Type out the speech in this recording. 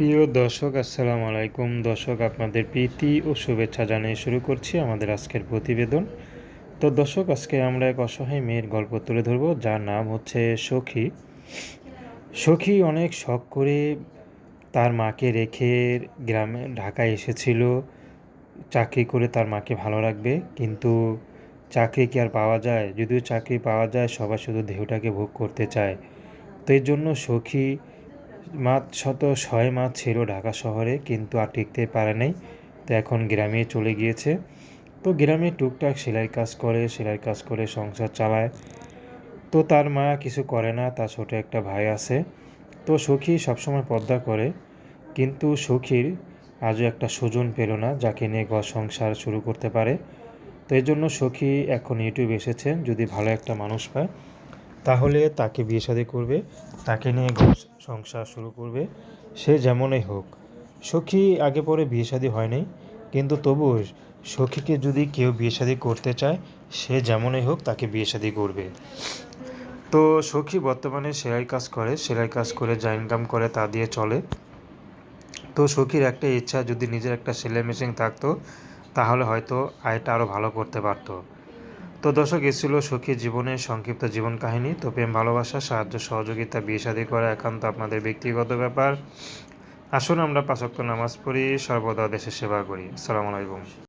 প্রিয় দর্শক, আসসালামু আলাইকুম। দর্শক, আপনাদের প্রীতি ও শুভেচ্ছা জানিয়ে শুরু করছি আমাদের আজকের প্রতিবেদন। তো দর্শক, আজকে আমরা এক অসহায় মেয়ের গল্প তুলে ধরব, যার নাম হচ্ছে সখী। সখী অনেক শখ করে তার মাকে রেখে গ্রামে, ঢাকায় এসেছিল। চাকরি করে তার মাকে ভালো রাখবে, কিন্তু চাকরি কি আর পাওয়া যায়? যদিও চাকরি পাওয়া যায়, সবাই শুধু দেহটাকে ভোগ করতে চায়। তো এই জন্য সখী শত ছয় মাস ছিল ঢাকা শহরে, কিন্তু আর টিকতে পারে নাই। তো এখন গ্রামে চলে গিয়েছে। তো গ্রামে টুকটাক সেলাই কাজ করে, সেলাই কাজ করে সংসার চালায়। তো তার মা কিছু করে না, তার ছোটো একটা ভাই আছে। তো সখী সবসময় পর্দা করে, কিন্তু সখীর আজও একটা সুজন পেল না, যাকে নিয়ে ঘর সংসার শুরু করতে পারে। তো এই জন্য সখী এখন ইউটিউব এসেছেন যদি ভালো একটা মানুষ পায়। তাহলে তাকে বিয়ে শাদী করবে, তাকে নিয়ে ঘর সংসার শুরু করবে, সে যেমনই হোক। সখী আগে পরে বিয়ে শাদী হয়নি কিন্তু তবুও সখীকে যদি কেউ বিয়ে শাদী করতে চায়, সে যেমনই হোক তাকে বিয়ে শাদী করবে। তো সখী বর্তমানে সেলাই কাজ করে, সেলাই কাজ করে যা ইনকাম করে, তা দিয়ে চলে। তো সখীর একটা ইচ্ছা, যদি নিজের একটা সেলাই মেশিন থাকতো, তাহলে হয়তো আয়টা আরও ভালো করতে পারতো। তো দর্শক ছিল সুখী জীবনের সংক্ষিপ্ত জীবন কাহিনী। তো প্রেম, ভালোবাসা, সাহায্য, সহযোগিতা, বিয়ে শাদী করা একান্ত আপনাদের ব্যক্তিগত ব্যাপার। আসুন আমরা পাঁচক্ত নামাজ পড়ি, সর্বদা দেশের সেবা করি। আসসালামু আলাইকুম।